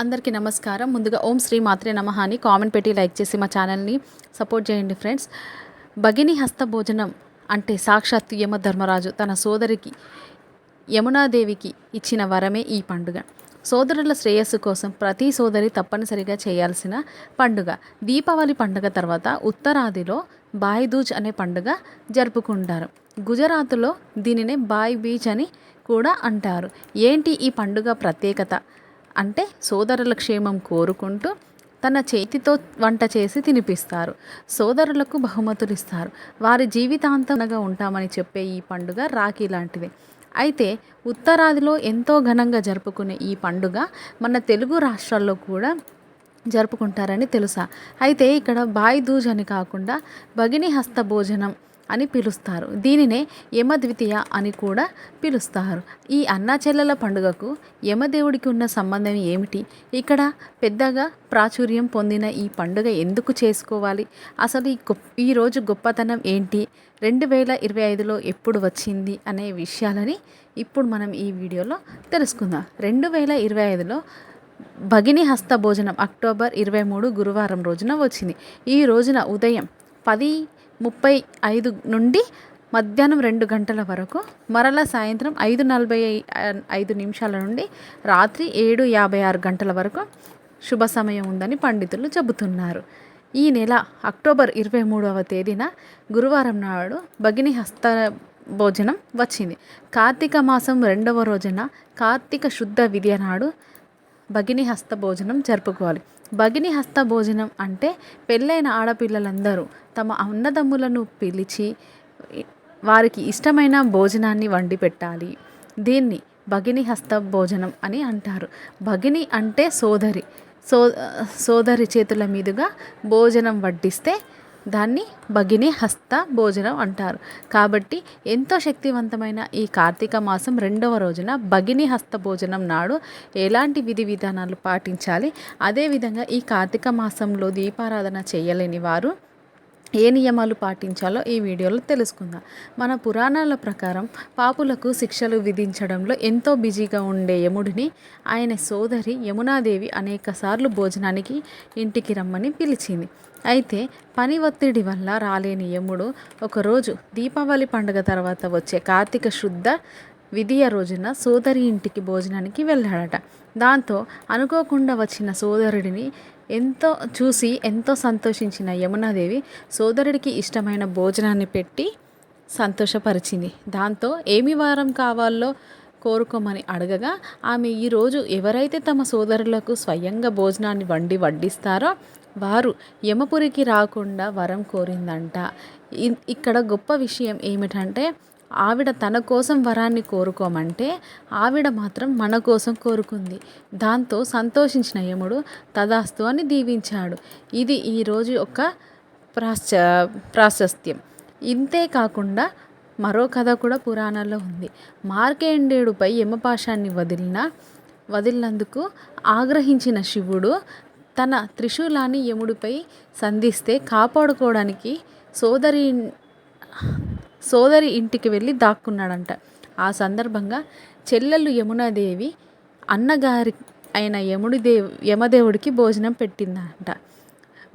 అందరికీ నమస్కారం. ముందుగా ఓం శ్రీ మాత్రే నమః అని కామెంట్ పెట్టి లైక్ చేసి మా ఛానల్ని సపోర్ట్ చేయండి ఫ్రెండ్స్. భగిని హస్త భోజనం అంటే సాక్షాత్ యమ ధర్మరాజు తన సోదరికి యమునాదేవికి ఇచ్చిన వరమే ఈ పండుగ. సోదరుల శ్రేయస్సు కోసం ప్రతి సోదరి తప్పనిసరిగా చేయాల్సిన పండుగ. దీపావళి పండుగ తర్వాత ఉత్తరాదిలో బాయిదూజ్ అనే పండుగ జరుపుకుంటారు. గుజరాత్లో దీనినే బాయ్ బీచ్ అని కూడా అంటారు. ఏంటి ఈ పండుగ ప్రత్యేకత? అంటే సోదరుల క్షేమం కోరుకుంటూ తన చేతితో వంట చేసి తినిపిస్తారు. సోదరులకు బహుమతులు ఇస్తారు వారి జీవితాంతంగా ఉంటామని చెప్పే ఈ పండుగ రాఖీ లాంటిది. అయితే ఉత్తరాదిలో ఎంతో ఘనంగా జరుపుకునే ఈ పండుగ మన తెలుగు రాష్ట్రాల్లో కూడా జరుపుకుంటారని తెలుసా? అయితే ఇక్కడ బాయ్ దూజ్ అని కాకుండా భగిని హస్త భోజనం అని పిలుస్తారు. దీనినే యమద్వితీయ అని కూడా పిలుస్తారు. ఈ అన్నాచెల్లెల పండుగకు యమదేవుడికి ఉన్న సంబంధం ఏమిటి? ఇక్కడ పెద్దగా ప్రాచుర్యం పొందిన ఈ పండుగ ఎందుకు చేసుకోవాలి? అసలు ఈ గొప్ప ఈరోజు గొప్పతనం ఏంటి? రెండు వేల ఇరవై ఐదులో ఎప్పుడు వచ్చింది అనే విషయాలని ఇప్పుడు మనం ఈ వీడియోలో తెలుసుకుందాం. రెండు వేల ఇరవై ఐదులో భగిని హస్త భోజనం అక్టోబర్ ఇరవై మూడు గురువారం రోజున వచ్చింది. ఈ రోజున ఉదయం పది ముప్పై ఐదు నుండి మధ్యాహ్నం రెండు గంటల వరకు మరల సాయంత్రం ఐదు నలభై ఐదు నిమిషాల నుండి రాత్రి ఏడు యాభై ఆరు గంటల వరకు శుభ సమయం ఉందని పండితులు చెబుతున్నారు. ఈ నెల అక్టోబర్ ఇరవై మూడవ తేదీన గురువారం నాడు భగిని హస్త భోజనం వచ్చింది. కార్తీక మాసం రెండవ రోజున కార్తీక శుద్ధ విద్య నాడు భగిని హస్త భోజనం జరుపుకోవాలి. భగిని హస్త భోజనం అంటే పెళ్ళైన ఆడపిల్లలందరూ తమ అన్నదమ్ములను పిలిచి వారికి ఇష్టమైన భోజనాన్ని వండి పెట్టాలి. దీన్ని భగిని హస్త భోజనం అని అంటారు. భగిని అంటే సోదరి. సో సోదరి చేతుల మీదుగా భోజనం వడ్డిస్తే దాన్ని భగిని హస్త భోజనం అంటారు. కాబట్టి ఎంతో శక్తివంతమైన ఈ కార్తీక మాసం రెండవ రోజున భగిని హస్త భోజనం నాడు ఎలాంటి విధి విధానాలు పాటించాలి? అదేవిధంగా ఈ కార్తీక మాసంలో దీపారాధన చేయలేని వారు ఏ నియమాలు పాటించాలో ఈ వీడియోలో తెలుసుకుందాం. మన పురాణాల ప్రకారం పాపులకు శిక్షలు విధించడంలో ఎంతో బిజీగా ఉండే యముడిని ఆయన సోదరి యమునాదేవి అనేకసార్లు భోజనానికి ఇంటికి రమ్మని పిలిచింది. అయితే పని ఒత్తిడి వల్ల రాలేని యముడు ఒకరోజు దీపావళి పండుగ తర్వాత వచ్చే కార్తీక శుద్ధ విధియ రోజున సోదరి ఇంటికి భోజనానికి వెళ్ళాడట. దాంతో అనుకోకుండా వచ్చిన సోదరుడిని ఎంతో చూసి ఎంతో సంతోషించిన యమునాదేవి సోదరుడికి ఇష్టమైన భోజనాన్ని పెట్టి సంతోషపరిచింది. దాంతో ఏమి వారం కావాలో కోరుకోమని అడగగా ఆమె ఈరోజు ఎవరైతే తమ సోదరులకు స్వయంగా భోజనాన్ని వండి వడ్డిస్తారో వారు యమపురికి రాకుండా వరం కోరిందంట. ఇక్కడ గొప్ప విషయం ఏమిటంటే ఆవిడ తన కోసం వరాన్ని కోరుకోమంటే ఆవిడ మాత్రం మన కోసం కోరుకుంది. దాంతో సంతోషించిన యముడు తదాస్తు అని దీవించాడు. ఇది ఈరోజు యొక్క ప్రాశ ప్రాశస్త్యం. ఇంతే కాకుండా మరో కథ కూడా పురాణాల్లో ఉంది. మార్కేండేయుడుపై యమపాశాన్ని వదిలిన వదిలినందుకు ఆగ్రహించిన శివుడు తన త్రిశూలాన్ని యముడిపై సంధిస్తే కాపాడుకోవడానికి సోదరి సోదరి ఇంటికి వెళ్ళి దాక్కున్నాడంట. ఆ సందర్భంగా చెల్లెలు యమునాదేవి అన్నగారి అయిన యముడి దేవ్ యమదేవుడికి భోజనం పెట్టిందంట.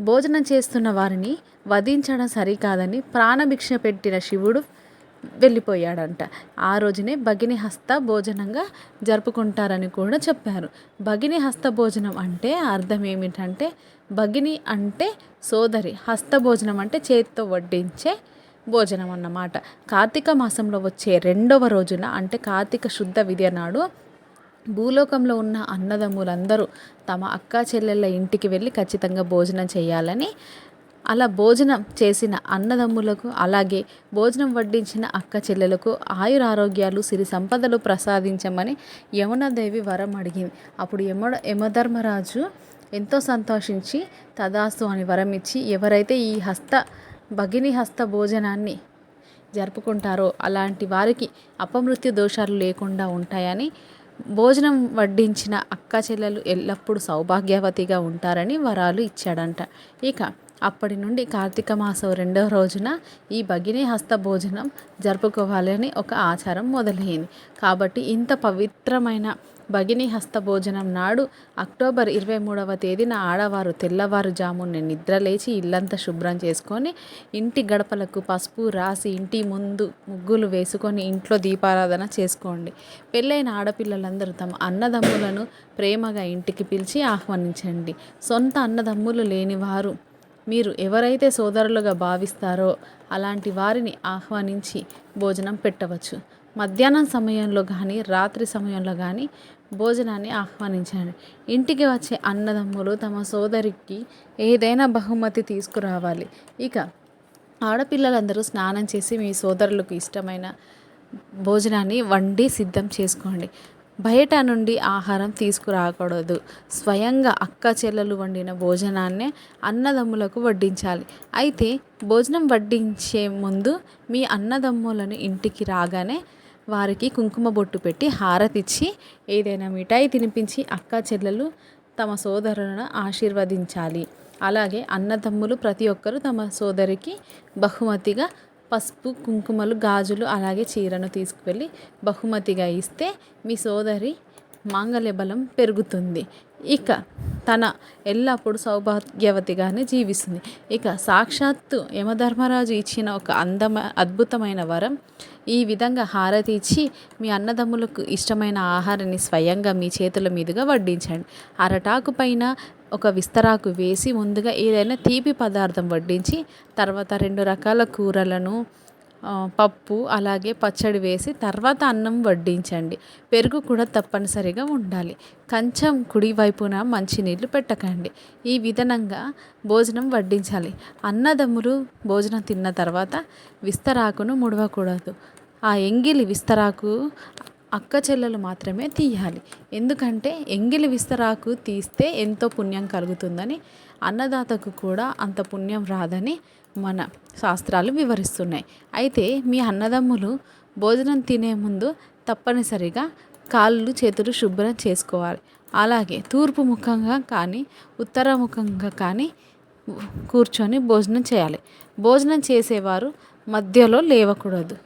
భోజనం చేస్తున్న వారిని వధించడం సరికాదని ప్రాణభిక్ష పెట్టిన శివుడు వెళ్ళిపోయాడంట. ఆ రోజునే భగిని హస్త భోజనంగా జరుపుకుంటారని కూడా చెప్పారు. భగిని హస్త భోజనం అంటే అర్థం ఏమిటంటే భగిని అంటే సోదరి హస్త భోజనం అంటే చేతితో వడ్డించే భోజనం అన్నమాట. కార్తీక మాసంలో వచ్చే రెండవ రోజున అంటే కార్తీక శుద్ధ విద్య నాడు భూలోకంలో ఉన్న అన్నదమ్ములందరూ తమ అక్క చెల్లెళ్ళ ఇంటికి వెళ్ళి ఖచ్చితంగా భోజనం చేయాలని అలా భోజనం చేసిన అన్నదమ్ములకు అలాగే భోజనం వడ్డించిన అక్క చెల్లెలకు ఆయురారోగ్యాలు సిరి సంపదలు ప్రసాదించమని యమునాదేవి వరం అడిగింది. అప్పుడు యమ యమధర్మరాజు ఎంతో సంతోషించి తదాస్తు అని వరం ఇచ్చి ఎవరైతే ఈ హస్త భగిని హస్త భోజనాన్ని జరుపుకుంటారో అలాంటి వారికి అపమృత్యు దోషాలు లేకుండా ఉంటాయని భోజనం వడ్డించిన అక్క చెల్లెలు ఎల్లప్పుడూ సౌభాగ్యవతిగా ఉంటారని వరాలు ఇచ్చాడంట. ఇక అప్పటి నుండి కార్తీక మాసం రెండవ రోజున ఈ భగిని హస్త భోజనం జరుపుకోవాలని ఒక ఆచారం మొదలైంది. కాబట్టి ఇంత పవిత్రమైన భగిని హస్త భోజనం నాడు అక్టోబర్ ఇరవై మూడవ తేదీన ఆడవారు తెల్లవారుజామున నిద్రలేచి ఇల్లంతా శుభ్రం చేసుకొని ఇంటి గడపలకు పసుపు రాసి ఇంటి ముందు ముగ్గులు వేసుకొని ఇంట్లో దీపారాధన చేసుకోండి. పెళ్ళైన ఆడపిల్లలందరూ తమ అన్నదమ్ములను ప్రేమగా ఇంటికి పిలిచి ఆహ్వానించండి. సొంత అన్నదమ్ములు లేనివారు మీరు ఎవరైతే సోదరులుగా భావిస్తారో అలాంటి వారిని ఆహ్వానించి భోజనం పెట్టవచ్చు. మధ్యాహ్నం సమయంలో కానీ రాత్రి సమయంలో కానీ భోజనాన్ని ఆహ్వానించండి. ఇంటికి వచ్చే అన్నదమ్ములు తమ సోదరికి ఏదైనా బహుమతి తీసుకురావాలి. ఇక ఆడపిల్లలందరూ స్నానం చేసి మీ సోదరులకు ఇష్టమైన భోజనాన్ని వండి సిద్ధం చేసుకోండి. బయట నుండి ఆహారం తీసుకురాకూడదు. స్వయంగా అక్క చెల్లెలు వండిన భోజనాన్నే అన్నదమ్ములకు వడ్డించాలి. అయితే భోజనం వడ్డించే ముందు మీ అన్నదమ్ములను ఇంటికి రాగానే వారికి కుంకుమ బొట్టు పెట్టి హారతిచ్చి ఏదైనా మిఠాయి తినిపించి అక్క చెల్లెలు తమ సోదరులను ఆశీర్వదించాలి. అలాగే అన్నదమ్ములు ప్రతి ఒక్కరూ తమ సోదరికి బహుమతిగా పసుపు కుంకుమలు గాజులు అలాగే చీరను తీసుకువెళ్ళి బహుమతిగా ఇస్తే మీ సోదరి మాంగళ్య బలం పెరుగుతుంది. ఇక తన ఎల్లప్పుడూ సౌభాగ్యవతిగానే జీవిస్తుంది. ఇక సాక్షాత్తు యమధర్మరాజు ఇచ్చిన ఒక అందమ అద్భుతమైన వరం ఈ విధంగా హారతి ఇచ్చి మీ అన్నదమ్ములకు ఇష్టమైన ఆహారాన్ని స్వయంగా మీ చేతుల మీదుగా వడ్డించండి. అరటాకు పైన ఒక విస్తరాకు వేసి ముందుగా ఏదైనా తీపి పదార్థం వడ్డించి తర్వాత రెండు రకాల కూరలను పప్పు అలాగే పచ్చడి వేసి తర్వాత అన్నం వడ్డించండి. పెరుగు కూడా తప్పనిసరిగా ఉండాలి. కంచం కుడి వైపున మంచినీళ్ళు పెట్టకండి. ఈ విధంగా భోజనం వడ్డించాలి. అన్నదమ్ములు భోజనం తిన్న తర్వాత విస్తరాకును ముడవకూడదు. ఆ ఎంగిలి విస్తరాకు అక్క చెల్లెలు మాత్రమే తీయాలి. ఎందుకంటే ఎంగిలి విస్తరాకు తీస్తే ఎంతో పుణ్యం కలుగుతుందని అన్నదాతకు కూడా అంత పుణ్యం రాదని మన శాస్త్రాలు వివరిస్తున్నాయి. అయితే మీ అన్నదమ్ములు భోజనం తినే ముందు తప్పనిసరిగా కాళ్ళు చేతులు శుభ్రం చేసుకోవాలి. అలాగే తూర్పు ముఖంగా కానీ ఉత్తర ముఖంగా కానీ కూర్చొని భోజనం చేయాలి. భోజనం చేసేవారు మధ్యలో లేవకూడదు.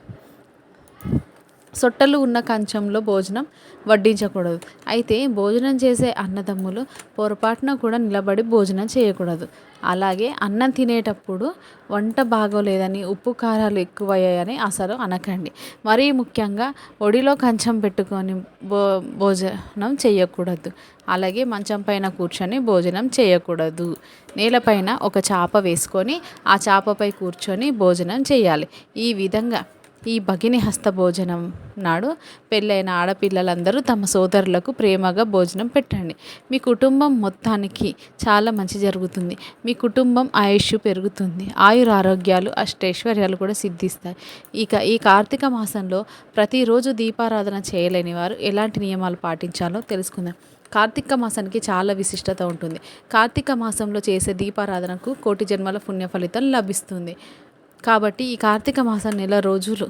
సొట్టలు ఉన్న కంచంలో భోజనం వడ్డించకూడదు. అయితే భోజనం చేసే అన్నదమ్ములు పొరపాటున కూడా నిలబడి భోజనం చేయకూడదు. అలాగే అన్నం తినేటప్పుడు వంట బాగోలేదని ఉప్పు కారాలు ఎక్కువయ్యాయని అసలు అనకండి. మరీ ముఖ్యంగా ఒడిలో కంచం పెట్టుకొని భో భోజనం చేయకూడదు. అలాగే మంచం పైన కూర్చొని భోజనం చేయకూడదు. నేలపైన ఒక చాప వేసుకొని ఆ చాపపై కూర్చొని భోజనం చేయాలి. ఈ విధంగా ఈ భగిని హస్త భోజనం నాడు పెళ్ళైన ఆడపిల్లలందరూ తమ సోదరులకు ప్రేమగా భోజనం పెట్టండి. మీ కుటుంబం మొత్తానికి చాలా మంచి జరుగుతుంది. మీ కుటుంబం ఆయుష్ పెరుగుతుంది. ఆయుర ఆరోగ్యాలు అష్టైశ్వర్యాలు కూడా సిద్ధిస్తాయి. ఇక ఈ కార్తీక మాసంలో ప్రతిరోజు దీపారాధన చేయలేని వారు ఎలాంటి నియమాలు పాటించాలో తెలుసుకుందాం. కార్తీక మాసానికి చాలా విశిష్టత ఉంటుంది. కార్తీక మాసంలో చేసే దీపారాధనకు కోటి జన్మల పుణ్య ఫలితం లభిస్తుంది. కాబట్టి ఈ కార్తీక మాసం నెల రోజులు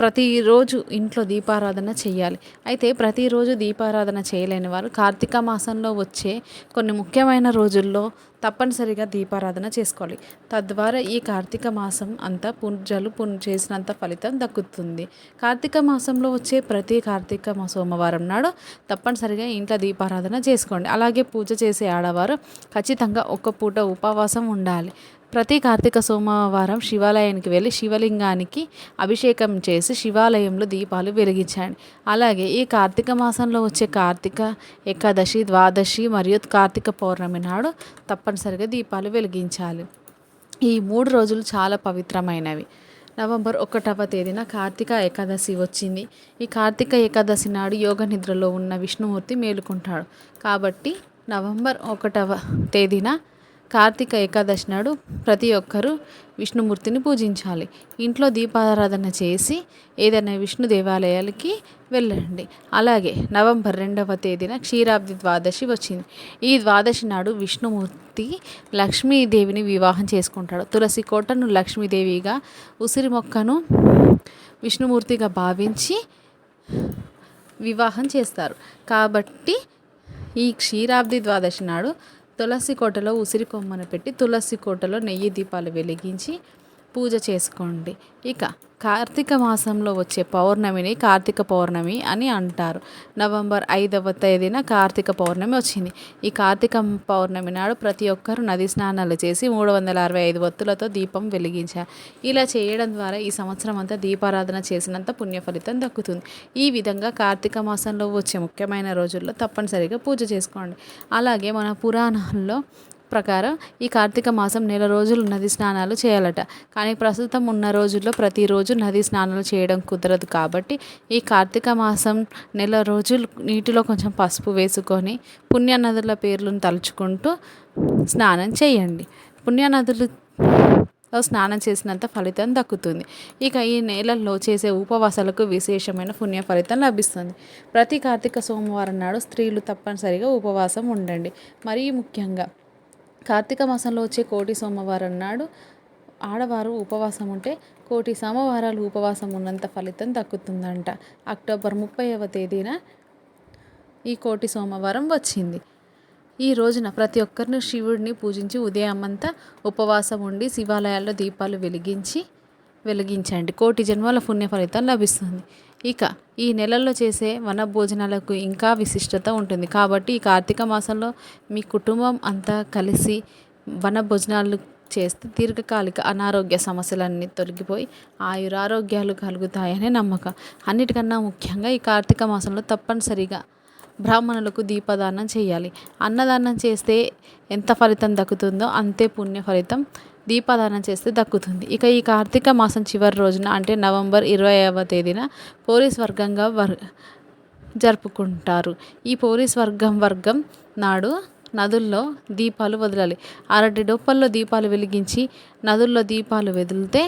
ప్రతిరోజు ఇంట్లో దీపారాధన చేయాలి. అయితే ప్రతిరోజు దీపారాధన చేయలేని వారు కార్తీక మాసంలో వచ్చే కొన్ని ముఖ్యమైన రోజుల్లో తప్పనిసరిగా దీపారాధన చేసుకోవాలి. తద్వారా ఈ కార్తీక మాసం అంతా పూజలు పున్ చేసినంత ఫలితం దక్కుతుంది. కార్తీక మాసంలో వచ్చే ప్రతి కార్తీక సోమవారం నాడు తప్పనిసరిగా ఇంట్లో దీపారాధన చేసుకోండి. అలాగే పూజ చేసే ఆడవారు ఖచ్చితంగా ఒక్క పూట ఉపవాసం ఉండాలి. ప్రతి కార్తీక సోమవారం శివాలయానికి వెళ్ళి శివలింగానికి అభిషేకం చేసి శివాలయంలో దీపాలు వెలిగించండి. అలాగే ఈ కార్తీక మాసంలో వచ్చే కార్తీక ఏకాదశి ద్వాదశి మరియు కార్తీక పౌర్ణమి నాడు తప్పనిసరిగా దీపాలు వెలిగించాలి. ఈ మూడు రోజులు చాలా పవిత్రమైనవి. నవంబర్ ఒకటవ తేదీన కార్తీక ఏకాదశి వచ్చింది. ఈ కార్తీక ఏకాదశి నాడు యోగ నిద్రలో ఉన్న విష్ణుమూర్తి మేలుకుంటాడు. కాబట్టి నవంబర్ ఒకటవ తేదీన కార్తీక ఏకాదశి నాడు ప్రతి ఒక్కరూ విష్ణుమూర్తిని పూజించాలి. ఇంట్లో దీపారాధన చేసి ఏదైనా విష్ణు దేవాలయాలకి వెళ్ళండి. అలాగే నవంబర్ రెండవ తేదీన క్షీరాబ్ది ద్వాదశి వచ్చింది. ఈ ద్వాదశి నాడు విష్ణుమూర్తి లక్ష్మీదేవిని వివాహం చేసుకుంటాడు. తులసి కోటను లక్ష్మీదేవిగా ఉసిరి మొక్కను విష్ణుమూర్తిగా భావించి వివాహం చేస్తారు. కాబట్టి ఈ క్షీరాబ్ది ద్వాదశి నాడు తులసి కోటలో ఉసిరి కొమ్మను పెట్టి తులసి కోటలో నెయ్యి దీపాలు వెలిగించి పూజ చేసుకోండి. ఇక కార్తీక మాసంలో వచ్చే పౌర్ణమిని కార్తీక పౌర్ణమి అని అంటారు. నవంబర్ ఐదవ తేదీన కార్తీక పౌర్ణమి వచ్చింది. ఈ కార్తీక పౌర్ణమి నాడు ప్రతి ఒక్కరూ నది స్నానాలు చేసి మూడు వందల అరవై ఐదు ఒత్తులతో దీపం వెలిగించారు. ఇలా చేయడం ద్వారా ఈ సంవత్సరం అంతా దీపారాధన చేసినంత పుణ్య ఫలితం దక్కుతుంది. ఈ విధంగా కార్తీక మాసంలో వచ్చే ముఖ్యమైన రోజుల్లో తప్పనిసరిగా పూజ చేసుకోండి. అలాగే మన పురాణాల్లో ప్రకారం ఈ కార్తీక మాసం నెల రోజులు నది స్నానాలు చేయాలట. కానీ ప్రస్తుతం ఉన్న రోజుల్లో ప్రతిరోజు నది స్నానాలు చేయడం కుదరదు కాబట్టి ఈ కార్తీక మాసం నెల రోజులు నీటిలో కొంచెం పసుపు వేసుకొని పుణ్యనదుల పేర్లను తలుచుకుంటూ స్నానం చేయండి. పుణ్యనదులు స్నానం చేసినంత ఫలితం దక్కుతుంది. ఇక ఈ నెలల్లో చేసే ఉపవాసాలకు విశేషమైన పుణ్య ఫలితం లభిస్తుంది. ప్రతి కార్తీక సోమవారం నాడు స్త్రీలు తప్పనిసరిగా ఉపవాసం ఉండండి. మరీ ముఖ్యంగా కార్తీక మాసంలో వచ్చే కోటి సోమవారం నాడు ఆడవారు ఉపవాసం ఉంటే కోటి సోమవారాలు ఉపవాసం ఉన్నంత ఫలితం దక్కుతుందంట. అక్టోబర్ ముప్పైవ తేదీన ఈ కోటి సోమవారం వచ్చింది. ఈ రోజున ప్రతి ఒక్కరిని శివుడిని పూజించి ఉదయం అంతా ఉపవాసం ఉండి శివాలయాల్లో దీపాలు వెలిగించి వెలిగించండి. కోటి జన్మల పుణ్య ఫలితం లభిస్తుంది. ఇక ఈ నెలల్లో చేసే వన భోజనాలకు ఇంకా విశిష్టత ఉంటుంది. కాబట్టి ఈ కార్తీక మాసంలో మీ కుటుంబం అంతా కలిసి వన భోజనాలు చేస్తే దీర్ఘకాలిక అనారోగ్య సమస్యలన్నీ తొలగిపోయి ఆయురారోగ్యాలు కలుగుతాయనే నమ్మకం. అన్నిటికన్నా ముఖ్యంగా ఈ కార్తీక మాసంలో తప్పనిసరిగా బ్రాహ్మణులకు దీపదానం చేయాలి. అన్నదానం చేస్తే ఎంత ఫలితం దక్కుతుందో అంతే పుణ్య ఫలితం దీపదానం చేస్తే దక్కుతుంది. ఇక ఈ కార్తీక మాసం చివరి రోజున అంటే నవంబర్ ఇరవైవ తేదీన పోలీస్ వర్గంగా వర్ జరుపుకుంటారు. ఈ పోలీస్ వర్గం వర్గం నాడు నదుల్లో దీపాలు వదలాలి. అరటి డొప్పల్లో దీపాలు వెలిగించి నదుల్లో దీపాలు వదిలితే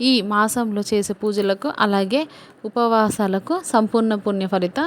ఈ మాసంలో చేసే పూజలకు అలాగే ఉపవాసాలకు సంపూర్ణ పుణ్య ఫలితం